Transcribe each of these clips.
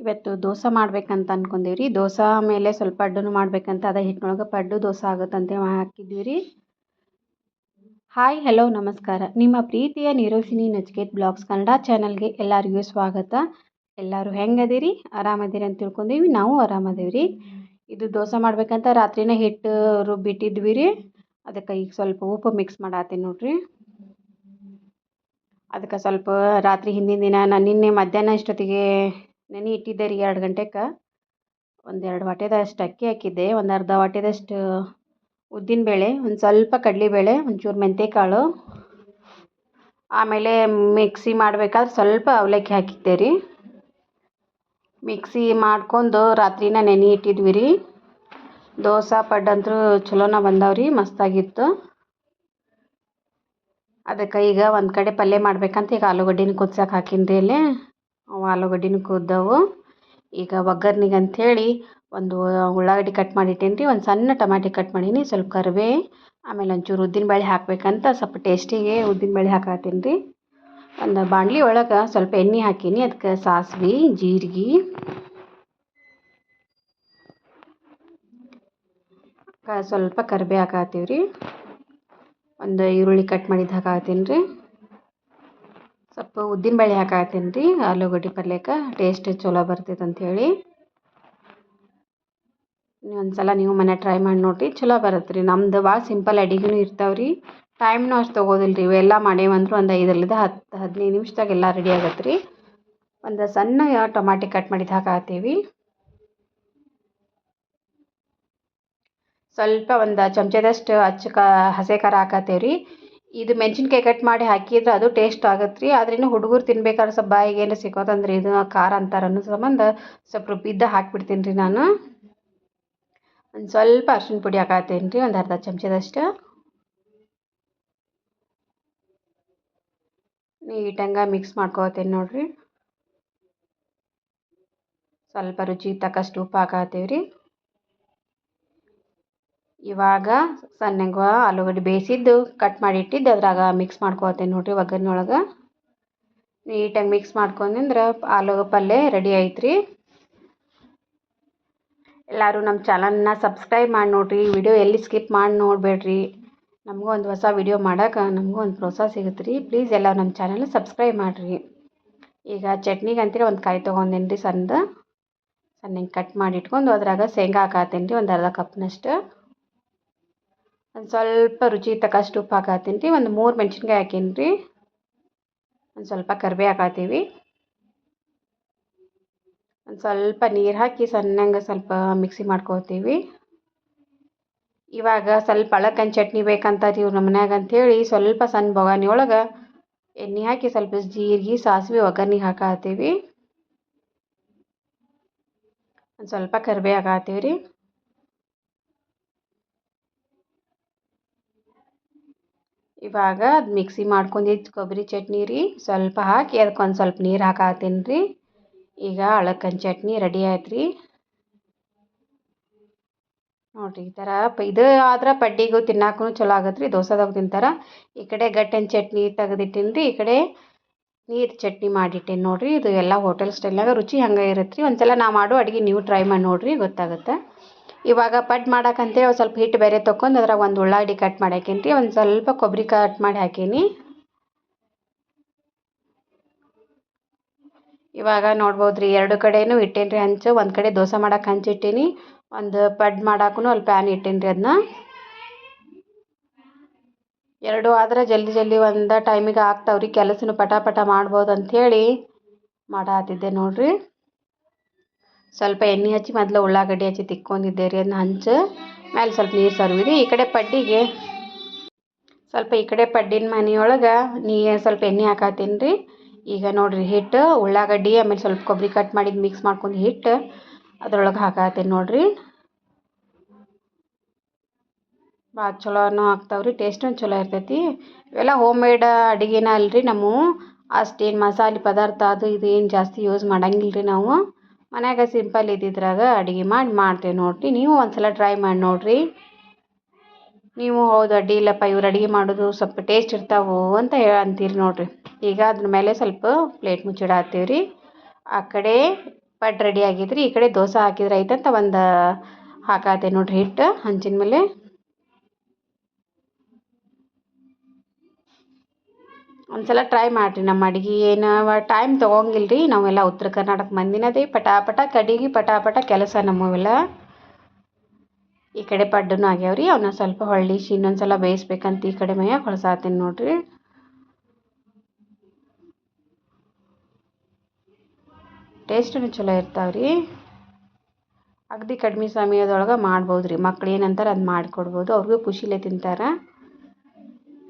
ಇವತ್ತು ದೋಸೆ ಮಾಡ್ಬೇಕಂತ ಅನ್ಕೊಂಡೀವಿ ರೀ ದೋಸೆ ಮೇಲೆ ಸ್ವಲ್ಪ ಪಡ್ಡೂ ಮಾಡ್ಬೇಕಂತ ಅದ ಹಿಟ್ಟಿನೊಳಗೆ ಪಡ್ಡು ದೋಸೆ ಆಗುತ್ತಂತೆ ಹಾಕಿದ್ವಿ ರೀ ಹಾಯ್, ಹಲೋ, ನಮಸ್ಕಾರ. ನಿಮ್ಮ ಪ್ರೀತಿಯ ನಿರೋಸಿನಿ ನಚಿಕೇತ್ ಬ್ಲಾಗ್ಸ್ ಕನ್ನಡ ಚಾನಲ್ಗೆ ಎಲ್ಲರಿಗೂ ಸ್ವಾಗತ. ಎಲ್ಲರೂ ಹೆಂಗದಿರಿ? ಆರಾಮದಿರಿ ಅಂತ ತಿಳ್ಕೊಂಡೀವಿ. ನಾವು ಆರಾಮದೇವಿ ರೀ ಇದು ದೋಸೆ ಮಾಡ್ಬೇಕಂತ ರಾತ್ರಿನೇ ಹಿಟ್ಟು ರುಬ್ಬಿಟ್ಟಿದ್ವಿ ರೀ ಅದಕ್ಕೆ ಈಗ ಸ್ವಲ್ಪ ಉಪ್ಪು ಮಿಕ್ಸ್ ಮಾಡತ್ತೀನಿ ನೋಡ್ರಿ. ಅದಕ್ಕೆ ಸ್ವಲ್ಪ ರಾತ್ರಿ ಹಿಂದಿನ ದಿನ ನಾನು ನಿನ್ನೆ ಮಧ್ಯಾಹ್ನ ಇಷ್ಟೊತ್ತಿಗೆ ನೆನೆ ಇಟ್ಟಿದ್ದೆ ರೀ ಎರಡು ಗಂಟೆಗೆ ಒಂದೆರಡು ವಾಟೆದಷ್ಟು ಅಕ್ಕಿ ಹಾಕಿದ್ದೆ, ಒಂದು ಅರ್ಧ ವಾಟೆದಷ್ಟು ಉದ್ದಿನಬೇಳೆ ಒಂದು ಸ್ವಲ್ಪ ಕಡಲೆಬೇಳೆ ಒಂಚೂರು ಮೆಂತ್ಯಕಾಳು ಆಮೇಲೆ ಮಿಕ್ಸಿ ಮಾಡ್ಬೇಕಾದ್ರೆ ಸ್ವಲ್ಪ ಅವಲಕ್ಕಿ ಹಾಕಿದ್ದೆ ರೀ. ಮಿಕ್ಸಿ ಮಾಡ್ಕೊಂಡು ರಾತ್ರಿನ ನೆನೆ ಇಟ್ಟಿದ್ವಿ ರೀ. ದೋಸೆ ಪಡ್ಡಂತೂ ಚಲೋನ ಬಂದವು ರೀ, ಮಸ್ತಾಗಿತ್ತು. ಅದಕ್ಕೆ ಈಗ ಒಂದು ಕಡೆ ಪಲ್ಯ ಮಾಡ್ಬೇಕಂತ ಈಗ ಆಲೂಗಡ್ಡೆನ ಕುದ್ಸಕ್ಕೆ ಹಾಕೀನಿ ರೀ ಆಲೂಗಡ್ಡೆನೂ ಕುದ್ದವು ಈಗ ಒಗ್ಗರ್ನಿಗೆ ಅಂಥೇಳಿ ಒಂದು ಉಳ್ಳಾಗಡ್ಡಿ ಕಟ್ ಮಾಡಿಟ್ಟೇನಿ ರೀ ಒಂದು ಸಣ್ಣ ಟಮಾಟಿ ಕಟ್ ಮಾಡೀನಿ, ಸ್ವಲ್ಪ ಕರಿಬೇ ಆಮೇಲೆ ಒಂಚೂರು ಉದ್ದಿನಬೇಳೆ ಹಾಕಬೇಕಂತ ಸ್ವಲ್ಪ ಟೇಸ್ಟಿಗೆ ಉದ್ದಿನಬೇಳೆ ಹಾಕತ್ತೀನಿ ರೀ ಒಂದು ಬಾಣಲಿ ಒಳಗೆ ಸ್ವಲ್ಪ ಎಣ್ಣೆ ಹಾಕೀನಿ ಅದಕ್ಕೆ ಸಾಸ್ವೆ, ಜೀರಿಗೆ ಸ್ವಲ್ಪ ಕರಿಬೇ ಹಾಕತ್ತೀವಿ ರೀ ಒಂದು ಈರುಳ್ಳಿ ಕಟ್ ಮಾಡಿದ್ದು ಹಾಕತ್ತೀನಿ ರೀ ಸ್ವಲ್ಪ ಉದ್ದಿನಬೇಳೆ ಹಾಕತ್ತೀನಿ ರೀ, ಆಲೂಗಡ್ಡೆ ಪಲ್ಯಕ್ಕೆ ಟೇಸ್ಟ್ ಚಲೋ ಬರ್ತೈತೆ ಅಂಥೇಳಿ. ಒಂದು ಸಲ ನೀವು ಮನೆ ಟ್ರೈ ಮಾಡಿ ನೋಡಿರಿ, ಚಲೋ ಬರುತ್ತೆ ರೀ. ನಮ್ದು ಭಾಳ ಸಿಂಪಲ್ ಅಡಿಗೆನೂ ಇರ್ತಾವೆ ರೀ. ಟೈಮ್ನೂ ಅಷ್ಟು ತೊಗೋದಿಲ್ಲ ರೀ. ಇವೆಲ್ಲ ಮಾಡೇವಂದ್ರೂ ಒಂದು ಐದರಿಂದ ಹತ್ತು ಹದಿನೈದು ನಿಮಿಷದಾಗ ಎಲ್ಲ ರೆಡಿ ಆಗತ್ತೆ ರೀ. ಒಂದು ಸಣ್ಣ ಟೊಮಾಟಿ ಕಟ್ ಮಾಡಿದ್ದು ಹಾಕತ್ತೀವಿ ಸ್ವಲ್ಪ ಒಂದು ಚಮಚದಷ್ಟು ಅಚ್ಚ ಕ ಹಸೆ ಖಾರ ಹಾಕತ್ತೇವೆ ರೀ ಇದು ಮೆಣಸಿನ್ಕಾಯಿ ಕಟ್ ಮಾಡಿ ಹಾಕಿದ್ರೆ ಅದು ಟೇಸ್ಟ್ ಆಗತ್ತೆ ರೀ ಆದ್ರೂ ಹುಡುಗರು ತಿನ್ಬೇಕಾದ್ರೆ ಸ್ವಲ್ಪ ಬಾಯಿಗೆ ಏನು ಸಿಕ್ಕೋತಂದ್ರೆ ಇದು ಖಾರ ಅಂತಾರೆ ಅನ್ನೋ ಸಂಬಂಧ ಸ್ವಲ್ಪ ರುಬ್ಬಿದ್ದ ಹಾಕ್ಬಿಡ್ತೀನಿ ರೀ ನಾನು. ಒಂದು ಸ್ವಲ್ಪ ಅರ್ಶಿನ ಪುಡಿ ಹಾಕತ್ತೀನಿ ರೀ ಒಂದು ಅರ್ಧ ಚಮಚದಷ್ಟು. ನೀಟಂಗೆ ಮಿಕ್ಸ್ ಮಾಡ್ಕೋತೀನಿ ನೋಡಿರಿ. ಸ್ವಲ್ಪ ರುಚಿ ತಕ್ಕಷ್ಟು ಉಪ್ಪು ಹಾಕತ್ತೀವಿ ರೀ ಇವಾಗ ಸಣ್ಣಗೆ ಆಲೂಗಡ್ಡೆ ಬೇಯಿಸಿದ್ದು ಕಟ್ ಮಾಡಿ ಇಟ್ಟಿದ್ದು, ಅದ್ರಾಗ ಮಿಕ್ಸ್ ಮಾಡ್ಕೋತೀನಿ ನೋಡಿರಿ ಒಗ್ಗರಣೆ ಒಳಗೆ ನೀಟಾಗಿ ಮಿಕ್ಸ್ ಮಾಡ್ಕೊಂಡ್ರೆ ಆಲೂಗ ಪಲ್ಯ ರೆಡಿ ಐತ್ರಿ. ಎಲ್ಲರೂ ನಮ್ಮ ಚಾನಲ್ನ ಸಬ್ಸ್ಕ್ರೈಬ್ ಮಾಡಿ ನೋಡಿರಿ ವಿಡಿಯೋ ಎಲ್ಲಿ ಸ್ಕಿಪ್ ಮಾಡಿ ನೋಡಬೇಡ್ರಿ. ನಮಗೂ ಒಂದು ಹೊಸ ವಿಡಿಯೋ ಮಾಡೋಕೆ ನಮಗೂ ಒಂದು ಪ್ರೋತ್ಸಾಹ ಸಿಗುತ್ತೆ ರೀ ಪ್ಲೀಸ್ ಎಲ್ಲ ನಮ್ಮ ಚಾನಲ್ ಸಬ್ಸ್ಕ್ರೈಬ್ ಮಾಡಿರಿ. ಈಗ ಚಟ್ನಿಗೆ ಅಂತೀರಿ ಒಂದು ಕಾಯಿ ತೊಗೊಂಡೇನಿ ರೀ ಸಣ್ಣದು ಸಣ್ಣಗೆ ಕಟ್ ಮಾಡಿ ಇಟ್ಕೊಂಡು ಅದ್ರಾಗ ಶೇಂಗಾ ಹಾಕತ್ತೀನಿ ರೀ ಒಂದು ಅರ್ಧ ಕಪ್ನಷ್ಟು ಒಂದು ಸ್ವಲ್ಪ ರುಚಿ ತಕ್ಕಷ್ಟು ಉಪ್ಪು ಹಾಕತ್ತೀನಿ ರೀ ಒಂದು ಮೂರು ಮೆಣಸಿನ್ಕಾಯಿ ಹಾಕೀನಿ ರೀ ಒಂದು ಸ್ವಲ್ಪ ಕರಿಬೇ ಹಾಕತ್ತೀವಿ ಒಂದು ಸ್ವಲ್ಪ ನೀರು ಹಾಕಿ ಸಣ್ಣಂಗೆ ಸ್ವಲ್ಪ ಮಿಕ್ಸಿ ಮಾಡ್ಕೋತೀವಿ. ಇವಾಗ ಸ್ವಲ್ಪ ಅಳಕನ್ ಚಟ್ನಿ ಬೇಕಂತೀವಿ ನಮ್ಮ ಮನ್ಯಾಗ ಅಂಥೇಳಿ ಸ್ವಲ್ಪ ಸಣ್ಣ ಬೊಗಾನಿ ಒಳಗೆ ಎಣ್ಣೆ ಹಾಕಿ ಸ್ವಲ್ಪ ಜೀರಿಗೆ, ಸಾಸಿವೆ, ಒಗ್ಗರಣೆ ಹಾಕತ್ತೀವಿ ಒಂದು ಸ್ವಲ್ಪ ಕರಿಬೇ ಹಾಕತ್ತೀವಿ ರೀ. ಇವಾಗ ಅದು ಮಿಕ್ಸಿ ಮಾಡ್ಕೊಂಡಿದ್ದು ಕೊಬ್ಬರಿ ಚಟ್ನಿ ರೀ. ಸ್ವಲ್ಪ ಹಾಕಿ ಅದಕ್ಕೊಂದು ಸ್ವಲ್ಪ ನೀರು ಹಾಕತ್ತೀನಿ ರೀ. ಈಗ ಅಳಕನ್ ಚಟ್ನಿ ರೆಡಿ ಆಯ್ತು ರೀ. ನೋಡಿರಿ ಈ ಥರ ಇದು ಆದ್ರೆ ಪಡ್ಡಿಗೂ ತಿನ್ನಾಕೂ ಚಲೋ ಆಗತ್ತೆ ರೀ ದೋಸೆದಾಗ ತಿಂತಾರೆ. ಈ ಕಡೆ ಗಟ್ಟನ ಚಟ್ನಿ ತೆಗೆದಿಟ್ಟೀನಿ ರೀ, ಈ ಕಡೆ ನೀರು ಚಟ್ನಿ ಮಾಡಿಟ್ಟೇನೆ ನೋಡಿರಿ. ಇದು ಎಲ್ಲ ಹೋಟೆಲ್ ಸ್ಟೈಲ್ನಾಗ ರುಚಿ ಹಂಗೆ ಇರುತ್ತೆ ರೀ ಒಂದು ಸಲ ನಾ ಮಾಡೋ ಅಡುಗೆ ನೀವು ಟ್ರೈ ಮಾಡಿ ನೋಡಿರಿ ಗೊತ್ತಾಗುತ್ತೆ. ಇವಾಗ ಪಡ್ ಮಾಡಕ್ಕಂತೇಳಿ ಒಂದು ಸ್ವಲ್ಪ ಹಿಟ್ಟು ಬೇರೆ ತೊಗೊಂಡು ಅದ್ರಾಗ ಒಂದು ಉಳ್ಳಾಗಡ್ಡಿ ಕಟ್ ಮಾಡಿ ಹಾಕೀನಿ ಒಂದು ಸ್ವಲ್ಪ ಕೊಬ್ಬರಿ ಕಟ್ ಮಾಡಿ ಹಾಕೀನಿ. ಇವಾಗ ನೋಡ್ಬೋದು ರೀ ಎರಡು ಕಡೆನೂ ಇಟ್ಟೇನಿ ರೀ ಹಂಚು, ಒಂದು ಕಡೆ ದೋಸೆ ಮಾಡಕ್ಕೆ ಹಂಚಿಟ್ಟೀನಿ. ಒಂದು ಪಡ್ ಮಾಡಕ್ಕೂ ಅಲ್ಲಿ ಪ್ಯಾನ್ ಇಟ್ಟೇನಿ ರೀ ಅದನ್ನ ಎರಡು ಆದ್ರೆ ಜಲ್ದಿ ಜಲ್ದಿ ಒಂದು ಟೈಮಿಗೆ ಆಗ್ತಾವ್ರಿ, ಕೆಲಸನೂ ಪಟ ಪಟ ಮಾಡ್ಬೋದು ಅಂಥೇಳಿ ಮಾಡಾತಿದ್ದೆ ನೋಡಿರಿ. ಸ್ವಲ್ಪ ಎಣ್ಣೆ ಹಚ್ಚಿ ಮೊದಲು ಉಳ್ಳಾಗಡ್ಡಿ ಹಚ್ಚಿ ತಿಕ್ಕೊಂಡಿದ್ದೆ ರೀ, ಅದನ್ನ ಹಂಚು ಮೇಲೆ ಸ್ವಲ್ಪ ನೀರು ಸರ್ವಿದೆ ಈ ಕಡೆ ಪಡ್ಡಿಗೆ ಸ್ವಲ್ಪ ಈ ಕಡೆ ಪಡ್ಡಿನ ಮನೆಯೊಳಗೆ ನೀ ಸ್ವಲ್ಪ ಎಣ್ಣೆ ಹಾಕತ್ತೀನಿ ರೀ. ಈಗ ನೋಡಿರಿ ಹಿಟ್ಟು, ಉಳ್ಳಾಗಡ್ಡಿ, ಆಮೇಲೆ ಸ್ವಲ್ಪ ಕೊಬ್ಬರಿ ಕಟ್ ಮಾಡಿದ್ದು ಮಿಕ್ಸ್ ಮಾಡ್ಕೊಂಡು ಹಿಟ್ಟು ಅದ್ರೊಳಗೆ ಹಾಕತ್ತೀನಿ ನೋಡಿರಿ. ಭಾಳ ಚಲೋನೂ ರೀ ಟೇಸ್ಟೂ ಚಲೋ ಇರ್ತೈತಿ. ಇವೆಲ್ಲ ಹೋಮ್ ಮೇಡ್ ಅಡುಗೆನ ಅಲ್ರಿ ನಮ್ಮ. ಅಷ್ಟೇನು ಮಸಾಲೆ ಪದಾರ್ಥ ಅದು ಇದು ಏನು ಜಾಸ್ತಿ ಯೂಸ್ ಮಾಡಂಗಿಲ್ಲ ರೀ ನಾವು. ಮನ್ಯಾಗ ಸಿಂಪಲ್ ಇದ್ದಿದ್ರಾಗ ಅಡುಗೆ ಮಾಡಿ ಮಾಡ್ತೇವೆ ನೋಡಿರಿ. ನೀವು ಒಂದು ಸಲ ಟ್ರೈ ಮಾಡಿ ನೋಡಿರಿ. ನೀವು ಹೌದು ಅಡ್ಡಿ ಇಲ್ಲಪ್ಪ, ಇವ್ರು ಅಡುಗೆ ಮಾಡೋದು ಸ್ವಲ್ಪ ಟೇಸ್ಟ್ ಇರ್ತಾವೆ ಅಂತ ಹೇಳಿ ಅಂತೀರಿ ನೋಡಿರಿ. ಈಗ ಅದ್ರ ಮೇಲೆ ಸ್ವಲ್ಪ ಪ್ಲೇಟ್ ಮುಚ್ಚಿಡತ್ತೀವಿ ರೀ ಆ ಕಡೆ ಪಡ್ ರೆಡಿ ಆಗಿದ್ರಿ, ಈ ಕಡೆ ದೋಸೆ ಹಾಕಿದ್ರೆ ಐತಂತ ಒಂದು ಹಾಕಾತೆ ನೋಡಿರಿ ಹಿಟ್ಟು, ಹಂಚಿನ ಮೇಲೆ. ಒಂದ್ಸಲ ಟ್ರೈ ಮಾಡಿರಿ ನಮ್ಮ ಅಡ್ಗೆ. ಏನು ಟೈಮ್ ತೊಗೊಂಗಿಲ್ಲ ರೀ ನಾವೆಲ್ಲ ಉತ್ತರ ಕರ್ನಾಟಕ ಮಂದಿನದೇ. ಪಟಾಪಟ ಕಡಿಗೆ, ಪಟಾಪಟ ಕೆಲಸ ನಮ್ಮವೆಲ್ಲ. ಈ ಕಡೆ ಪಡ್ಡುನೂ ಆಗ್ಯಾವ ರೀ ಅವನ್ನ ಸ್ವಲ್ಪ ಹೊಳ್ಳಿಸಿ ಇನ್ನೊಂದು ಸಲ ಬೇಯಿಸ್ಬೇಕಂತ ಈ ಕಡೆ ಮೈಯಾಗ ಹೊಳಸಾತೀನಿ ನೋಡ್ರಿ. ಟೇಸ್ಟೂ ಚಲೋ ಇರ್ತಾವ್ರಿ. ಅಗದಿ ಕಡಿಮೆ ಸಮಯದೊಳಗೆ ಮಾಡ್ಬೋದು ರೀ ಮಕ್ಳು ಏನಂತಾರೆ ಅದು ಮಾಡಿಕೊಡ್ಬೋದು, ಅವ್ರಿಗೂ ಖುಷಿಲೇ ತಿಂತಾರೆ.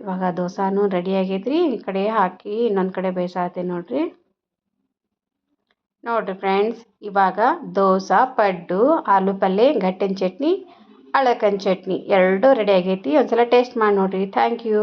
ಇವಾಗ ದೋಸಾನು ರೆಡಿ ಆಗೈತ್ರಿ ಈ ಕಡೆ ಹಾಕಿ ಇನ್ನೊಂದು ಕಡೆ ಬೇಯಿಸಾತೀನಿ ನೋಡ್ರಿ. ನೋಡಿರಿ ಫ್ರೆಂಡ್ಸ್ ಇವಾಗ ದೋಸೆ, ಪಡ್ಡು, ಆಲೂ ಪಲ್ಯ ಗಟ್ಟಿನ ಚಟ್ನಿ, ಅಳಕನ್ ಚಟ್ನಿ ಎರಡೂ ರೆಡಿ ಆಗೈತಿ. ಒಂದ್ಸಲ ಟೇಸ್ಟ್ ಮಾಡಿ ನೋಡಿರಿ. Thank you